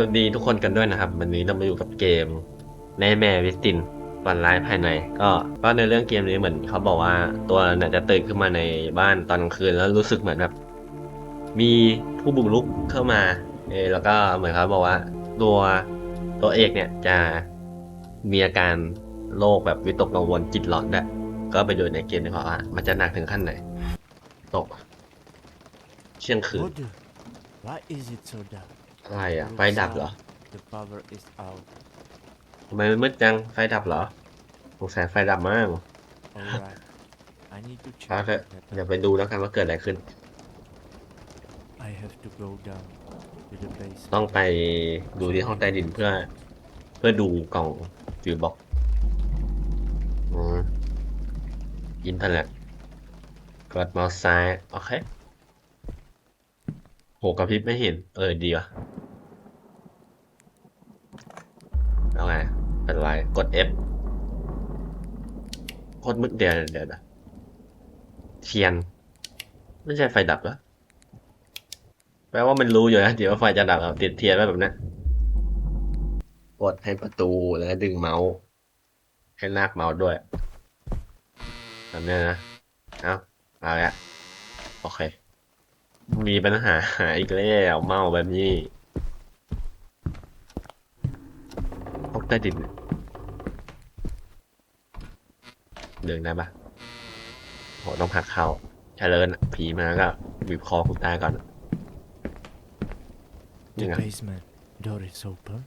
วัสดีทุกคนกันด้วยนะครับ วันนี้เรามาอยู่กับเกมแม่แม่วิสตินฝันร้ายภายใน ก็ก็ในเรื่องเกมนี้เหมือนเขาบอกว่าตัวเนี่ยจะตื่นขึ้นมาในบ้านตอนกลางคืนแล้วรู้สึกเหมือนแบบ มีผู้บุกรุกเข้ามาเออแล้วก็เหมือนเขาบอกว่า ตัวตัวเอกเนี่ยจะมีอาการโรคแบบวิตกกังวลจิตหลอนด้วยก็ไปดูในเกมดีกว่าว่ามันจะหนักถึงขั้นไหนตกเที่ยงคืน What the? Why is it so dark? อะไรอะ ไฟดับเหรอ The power is out. ทำไมมันมืดจัง ไฟดับเหรอสงสัยไฟดับมาก Alright. I need to เอา check เถอะ that เดี๋ยว out. ไปดูแล้วกันว่าเกิดอะไรขึ้น I have to go down to the base. ต้องไปดูที่ห้องใต้ดินเพื่อ เพื่อดูกล่องฟิวบ็อกอืมอินเทอร์เน็ตกดเมาส์ซ้าย โอเค โหกระพริบไม่เห็น เออ ดีวะเอาไงเป็นไร กด F กดมืดเดี๋ยวเดี๋ยวเดี๋ยวเทียน ไม่ใช่ไฟดับหรอแปลว่ามันรู้อยู่นะเดี๋ยวไฟจะดับเอาติดเทียนไว้แบบนั้นกดให้ประตูแล้วดึงเมาส์ ให้ลากเมาส์ด้วยแบบนี้นะ เอาเอาละโอเค มีปัญหาหาอีกแล้วเมาส์แบบนี้พกใต้ดิน เดินได้ปะโหต้องพักเข้าเจริญอะผีมาก็บีบคอคุณตายก่อน The Yeah. basement door is open.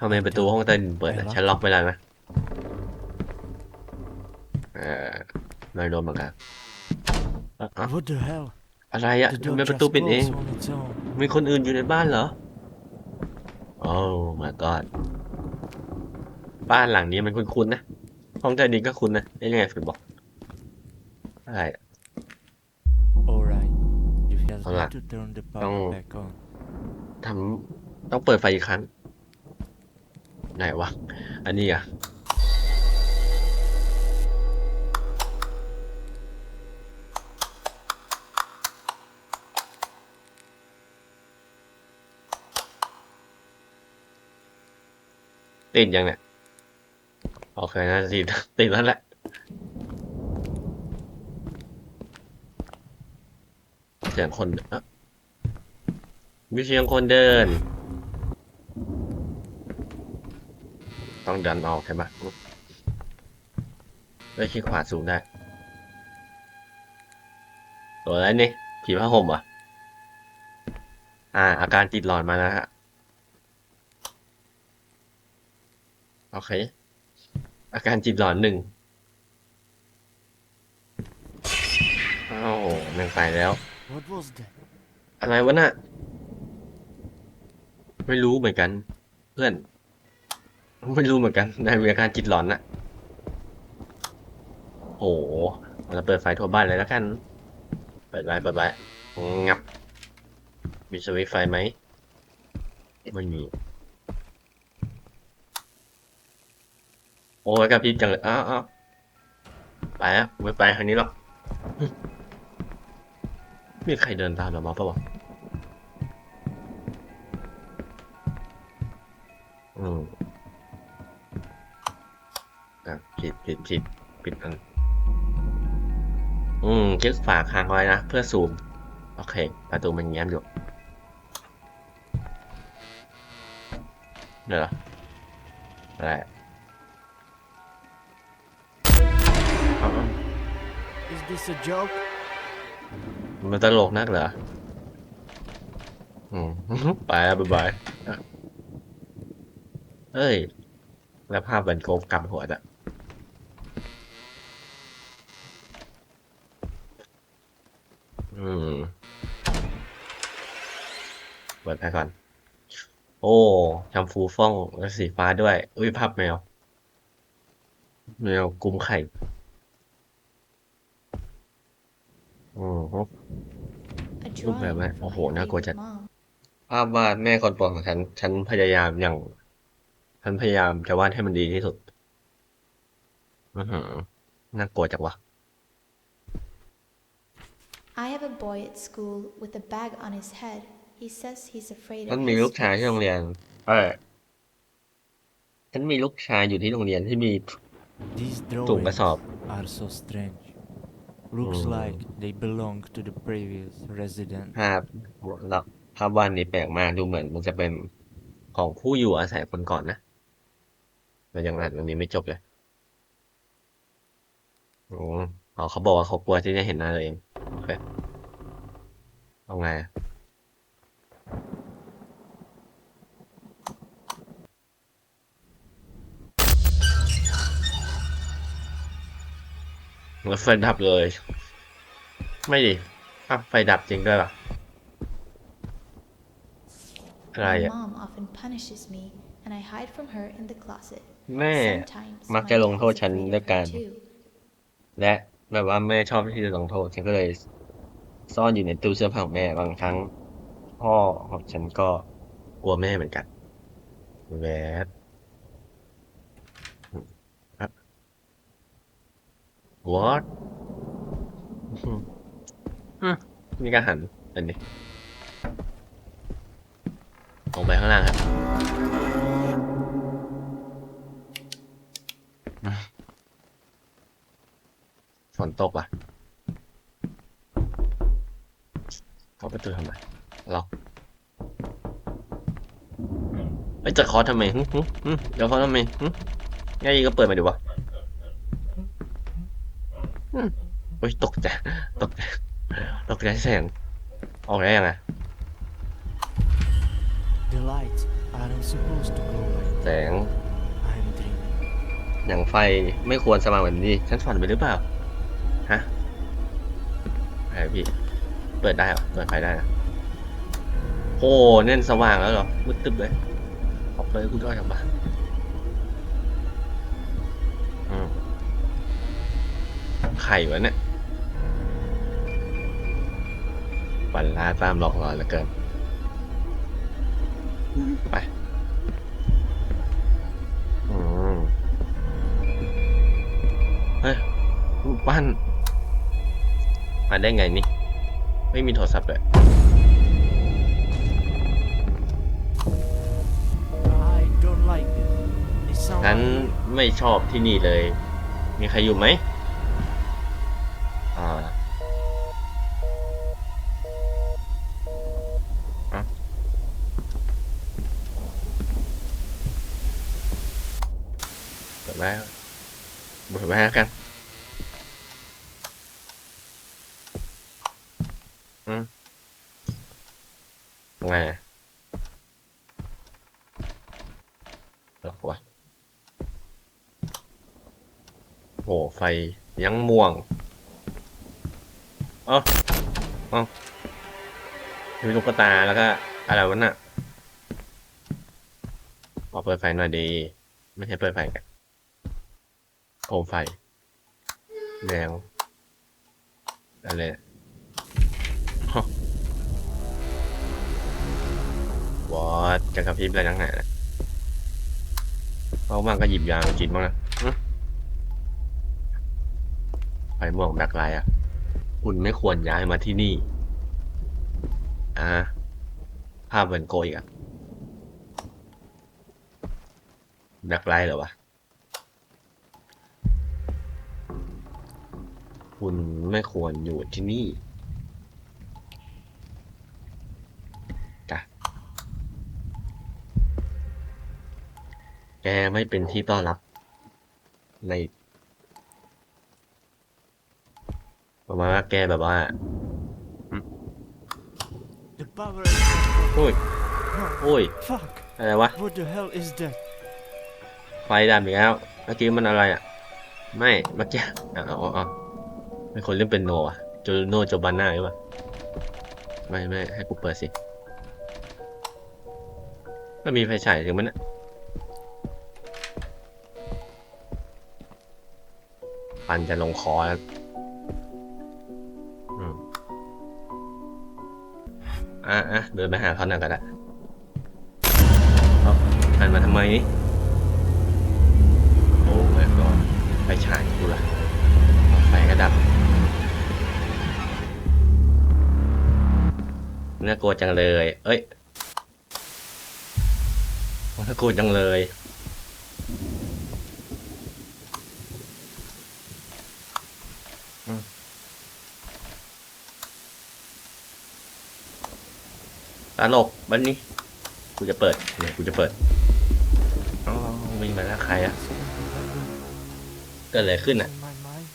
ทำไมประตูห้องใต้ดินเปิดอะฉันล็อกไปแล้วนะเออไม่โดนเหมือนกันอะอะ What the hell? อะไรอะ The ทำ door ไมประ just ตูปิดเอง closed on its own. มีคนอื่นอยู่ในบ้านเหรอ โอ้ my god บ้านหลังนี้มันคุ้นๆนะ ห้องใต้ดินก็คุ้นนะได้ยังไงฝึกบอก อะไรอะ Alright. You just Alright. need to turn the power Don't- back on. ทำต้องเปิดไฟอีกครั้ง ไหนวะ อันนี้อะ ติดยังเนี่ย โอเคน่าจะติดติดแล้วแหละเสียงคนอะมีเสียงคนเดิน ต้องดันออกใช่ปะได้ขี้ขวาสูงได้ตัวอะไรนี่ ผีผ้าห่มอะ อ่า อาการจิตหลอนมาแล้วฮะ โอเค อาการจิตหลอนหนึ่งอ้าวหนึ่งไปแล้ว What was that? อะไรวะน่ะ ไม่รู้เหมือนกัน เพื่อน ไม่รู้เหมือนกันนายมีอาการจิตหลอนน่ะ โอ้โหเราเปิดไฟทั่วบ้านเลยแล้วกัน เปิดไว้เปิดไว้งับ มีสวิตช์ไฟไหมไม่มี โอ้ยกระพริบจังเลยอ้าวอ้าวไปแล้วไม่ไปทางนี้หรอกมีใครเดินตามเรามาปะวะอืมอะผิดผิดผิดผิดอันอืมคลิกฝาค้างไว้นะ เพื่อซูม โอเค ประตูมันแง้มอยู่เดี๋ยวเหรออะไร this a joke? มันตลกนักเหรออืม ไปแล้วบ๊ายบายเอ้ย แล้วภาพบันโกบกลับหัวอะ อืมเปิดไปก่อน โอ้ชมพูฟ่องและสีฟ้าด้วย อุ้ยภาพแมว แมวกุมไข่ อืม A Lúc nào drawing vậy? from Ồ, my nó của favorite Trần. mom. ภาพวาดแม่คนโปรดของฉัน ฉันพยายามอย่าง ฉันพยายามจะวาดให้มันดีที่สุด อือหือน่ากลัวจังวะ I have a boy at school with a bag on his head. He says he's afraid มัน of มีลูก his ชายที่โรงเรียน เออฉันมีลูกชายอยู่ที่โรงเรียนที่มี These ถุงกระ drawings สอบ are so strange. Looks Mm. like they belong to the previous resident. ภาพแล้วภาพวาดนี้แปลกมากดูเหมือนมันจะเป็นของผู้อยู่อาศัยคนก่อนนะเรายังอ่านวันนี้ไม่จบเลยโอ้อ๋อเขาบอกว่าเขากลัวที่จะเห็นหน้าตัวเองโอเคเอาไงอะ แล้วไฟดับเลย ไม่ดิอะไฟดับจริงด้วยป่ะอะไร My อะ mom often punishes me, and I hide from her in the closet. แม่ Sometimes มัก my จะลง dad โทษ is ฉัน afraid ด้วย of การ me too. และแบบว่าแม่ชอบที่จะลงโทษฉันก็เลย ซ่อนอยู่ในตู้เสื้อผ้าของแม่บางครั้ง พ่อของฉันก็กลัวแม่เหมือนกันแวดครับ what อืมอืมนี่ก็หัน อันนี้ ลงไปข้างล่างครับอืมฝนตกว่ะเข้าประตูทำไม ล็อกไอ้ยจะเคอทำไมหึหึหึเดี๋ยวเคอทำไมหึง่ายก็เปิดมาดูวะหึโอ้ยตกใจตกใจตกใจเสียงออกได้ยังไง The lights aren't supposed to glow like แสง I'm dreaming. อย่างไฟไม่ควรสว่างแบบนี้ ฉันฝันไปหรือเปล่า ฮะไอพี่ เปิดได้เหรอ เปิดไฟได้นะโอ้เน่นสว่างแล้วเหรอ มืดตึ๊บเลย ออกเลยกูด้อยกลับบ้าน ไข่วะเนี่ยฝันร้าตามหลอกหลอนเหลือเกิน ไปอืมเฮ้ยรูปปั้นมาได้ไงนี่ ไม่มีโทรศัพท์เลยฉันไม่ชอบที่นี่เลย มีใครอยู่ไหม เปิดไว้เปิดไว้แล้วกันอืมไงอะหรอวะโอ้ไฟยังม่วงเอ้าเอ้ามีลูกตาแล้วก็ อะไรวะน่ะออเปิดไฟหน่อยดี ไม่ใช่เปิดไฟกัน โคมไฟแดงอะไรฮะวอดจะกระพริบอะไรนักหนาเนี่ยเอาบ้างก็หยิบยามากินบ้างนะไฟม่วงแบล็คไลอะ คุณไม่ควรย้ายมาที่นี่ อ่าภาพเหมือนโกยอีกอะแบล็คไลเหรอวะ คุณไม่ควรอยู่ที่นี่จ้ะแกไม่เป็นที่ต้อนรับ ใน ประมาณว่าแกแบบว่า the power is not โอ้ย working. โอ้ย Fuck! อะไรวะ What the hell is that? ไฟดับอีกแล้ว เมื่อกี้มันอะไรอะ ไม่ เมื่อกี้อ๋ออ๋ออ๋อ ไม่คนเล่นเป็นโนอะโจโนโจบาน่าหรือเปล่าไม่ไม่ให้กูเปิดสิก็มีไฟฉายถึงมันนะปันจะลงคอแล้วอะอะเดินไปหาเขาหน่อยก็ได้เอาหันมาทำไมนี่โอ้ my god ไฟฉายกูละไฟก็ดับ น่ากลัวจังเลย เอ้ยวัตะกูดจังเลยอืมตลกบันนี้ กูจะเปิด เนี่ยกูจะเปิดอ๋อวิ่งมาแล้วใครอะเกิดอะไรขึ้นอะ In my mind.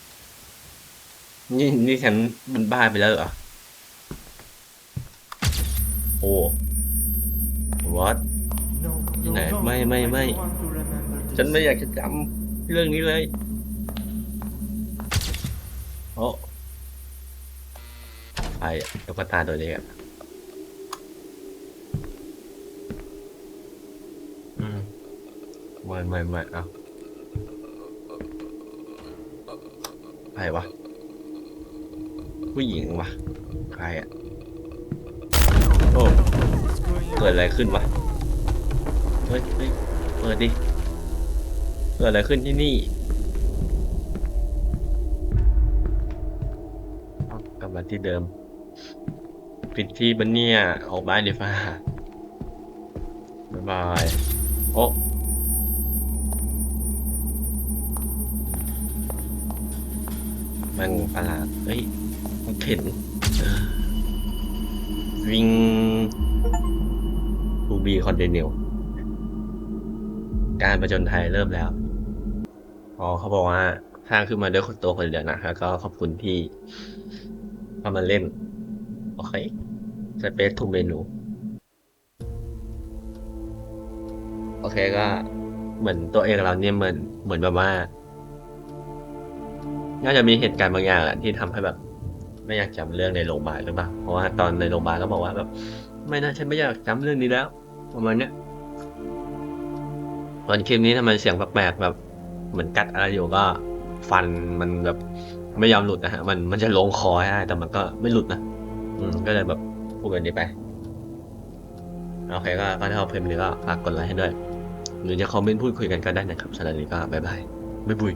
นี่นี่ฉันเป็นบ้าไปแล้วเหรอ อ้วอต No, no, Nè, no, mày- mày- I don't mày. want to remember this. ฉันไม่อยากจะจำเรื่องนี้เลยโอ้ไปอะตุ๊กตาตัวเล็กอะอืมไม่ไม่ไม่เอาใครวะ ผู้หญิงวะใครอะ เกิดอะไรขึ้นวะ เฮ้ยเฮ้ยเปิดดิ เกิดอะไรขึ้นที่นี่กลับมาที่เดิม ปิดที่บันเนี่ย ออกบ้านดีฟ้าบ๊ายบาย โอ้มันประหลาดเฮ้ยมันเข็นวิ่ง ทูบีคอนเทนิวการประจนไทยเริ่มแล้ว อ๋อเขาบอกว่าสร้างขึ้นมาด้วยคนตัวคนเดียวนะแล้วก็ขอบคุณที่เข้ามาเล่น โอเคสเปซทูเมนู โอเคก็เหมือนตัวเองเราเนี่ยเหมือนเหมือนแบบว่า น่าจะมีเหตุการณ์บางอย่างอะที่ทำให้แบบ ไม่อยากจำเรื่องในโรงพยาบาลหรือเปล่า เพราะว่าตอนในโรงพยาบาลก็บอกว่าแบบ ไม่นะฉันไม่อยากจำเรื่องนี้แล้ว ประมาณเนี้ยตอนคลิปนี้ทำไมเสียงแปลกๆแบบ เหมือนกัดอะไรอยู่ก็ ฟันมันแบบไม่ยอมหลุดนะฮะ มันมันจะลงคอให้ได้แต่มันก็ไม่หลุดนะ อืม ก็เลยแบบพูดกันนี้ไป โอเคก็ก็ถ้าชอบคลิปนี้ก็ฝากกดไลค์ให้ด้วย หรือจะคอมเมนต์พูดคุยกันก็ได้นะครับสำหรับวันนี้ก็บ๊ายบายบ๊ายบุย